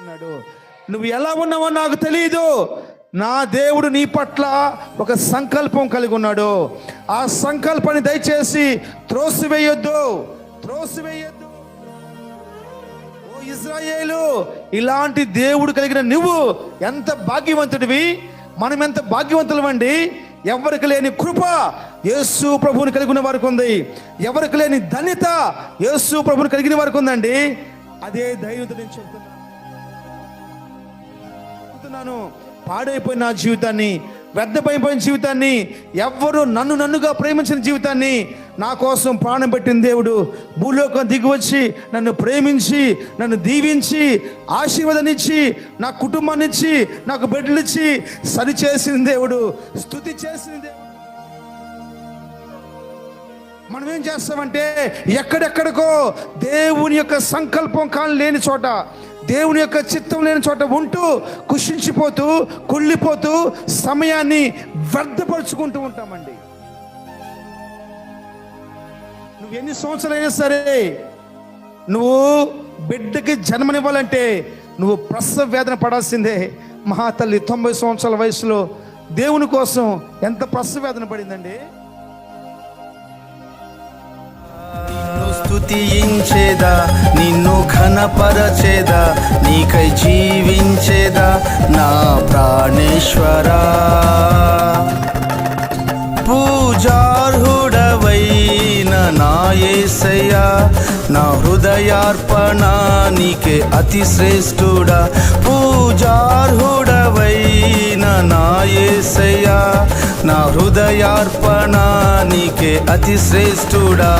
ఉన్నాడు. నువ్వు ఎలా ఉన్నావో నాకు తెలియదు నా దేవుడు నీ పట్ల ఒక సంకల్పం కలిగి ఉన్నాడు. ఆ సంకల్పాన్ని దయచేసి త్రోసివేయొద్దు. త్రోసివేయొద్దు. ఓ ఇజ్రాయేలు ఇలాంటి దేవుడు కలిగిన నువ్వు ఎంత భాగ్యవంతుడివి? మనం ఎంత భాగ్యవంతులమండి ఎవరికి లేని కృప యేసు ప్రభువుని కలిగిన వారికి ఉంది. ఎవరికి లేని ధన్యత యేసు ప్రభువుని కలిగిన వారికి ఉందండి. అదే ధైర్యంతో నేను చెప్తున్నాను చెప్తున్నాను. పాడైపోయిన నా జీవితాన్ని వ్యర్థమైపోయిన జీవితాన్ని ఎవ్వరు నన్ను నన్నుగా ప్రేమించిన జీవితాన్ని నా కోసం ప్రాణం పెట్టిన దేవుడు భూలోకం దిగివచ్చి నన్ను ప్రేమించి నన్ను దీవించి ఆశీర్వాదాన్నిచ్చి నా కుటుంబాన్ని ఇచ్చి నాకు బిడ్డలు ఇచ్చి సరి చేసిన దేవుడు స్థుతి చేసిన దేవుడు. మనం ఏం చేస్తామంటే ఎక్కడెక్కడికో దేవుని యొక్క సంకల్పం కానీ లేని చోట దేవుని యొక్క చిత్తం లేని చోట ఉంటూ కుషించిపోతూ కుళ్ళిపోతూ సమయాన్ని వ్యర్థపరుచుకుంటూ ఉంటామండి. నువ్వు ఎన్ని సంవత్సరాలైనా సరే నువ్వు బిడ్డకి జన్మనివ్వాలంటే నువ్వు ప్రసవ వేదన పడాల్సిందే. మహా తల్లి తొంభై సంవత్సరాల వయసులో దేవుని కోసం ఎంత ప్రసవ వేదన పడిందండి? స్థుతించేదా స్తుతించేదా? ఘనపరచేదా నీకై జీవించేదా నా ప్రాణేశ్వరా. పూజార్హుడవైన నా యేసయ్యా నా హృదయార్పణ నీకే అతి శ్రేష్ఠుడా. పూజార్హుడవైన నాయేసయ్యా నా హృదయార్పణ నీకే అతి శ్రేష్ఠుడా.